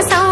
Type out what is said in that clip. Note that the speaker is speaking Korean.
찾아서